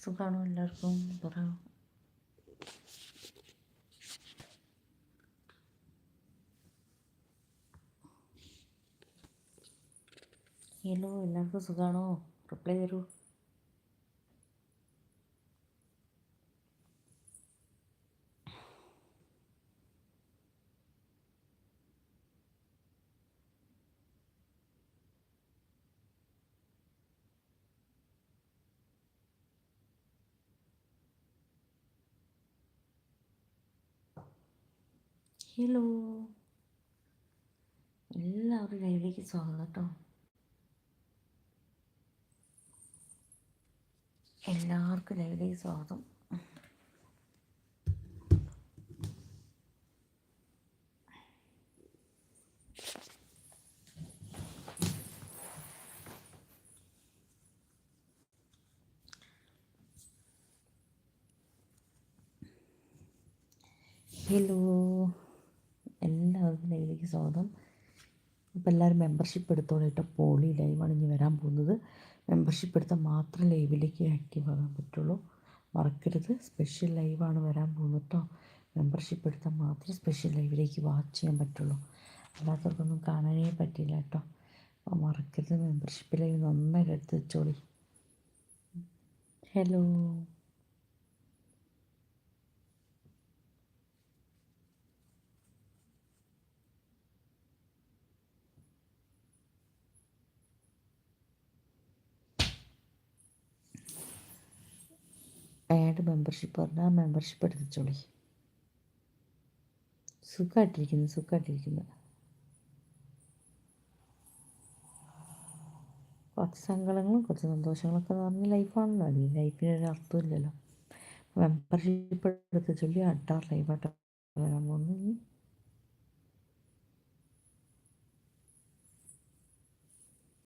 സുഖമാണോ എല്ലാവർക്കും? പറ. ഹലോ എല്ലാവർക്കും സുഖമാണോ റിപ്ലൈ തരൂ. ഹലോ എല്ലാവരും ലൈവിലേക്ക് സ്വാഗതം കേട്ടോ. എല്ലാവർക്കും ലൈവിലേക്ക് സ്വാഗതം. ഹലോ എല്ലാവർക്കും ലൈവിലേക്ക് സ്വാഗതം അപ്പോൾ എല്ലാവരും മെമ്പർഷിപ്പ് എടുത്തോളൂ കേട്ടോ പോളി ലൈവാണ് ഇനി വരാൻ പോകുന്നത്. മെമ്പർഷിപ്പ് എടുത്താൽ മാത്രം ലൈവിലേക്ക് ആക്റ്റീവ് ആകാൻ പറ്റുള്ളൂ. മറക്കരുത്. സ്പെഷ്യൽ ലൈവാണ് വരാൻ പോകുന്നത് കേട്ടോ മെമ്പർഷിപ്പ് എടുത്താൽ മാത്രം സ്പെഷ്യൽ ലൈവിലേക്ക് വാച്ച് ചെയ്യാൻ പറ്റുള്ളൂ. അല്ലാത്തവർക്കൊന്നും കാണാനേ പറ്റില്ല കേട്ടോ അപ്പോൾ മറക്കരുത്. മെമ്പർഷിപ്പ് ലൈവ് നന്നായിട്ട് എടുത്ത് വെച്ചോളി. ഹലോ ആഡ് മെമ്പർഷിപ്പ് പറഞ്ഞാൽ മെമ്പർഷിപ്പ് എടുത്തോളി സുഖമായിട്ടിരിക്കുന്നു സുഖമായിട്ടിരിക്കുന്നു കുറച്ച് സങ്കടങ്ങളും കുറച്ച് സന്തോഷങ്ങളൊക്കെ എന്ന് പറഞ്ഞാൽ ലൈഫാണല്ലോ അല്ലേ ലൈഫിന് ഒരു അർത്ഥമില്ലല്ലോ. മെമ്പർഷിപ്പ് എടുത്ത് ചൊല്ലി അഡ്ഡാർ ലൈവായിട്ട് വരാൻ പോകുന്നു.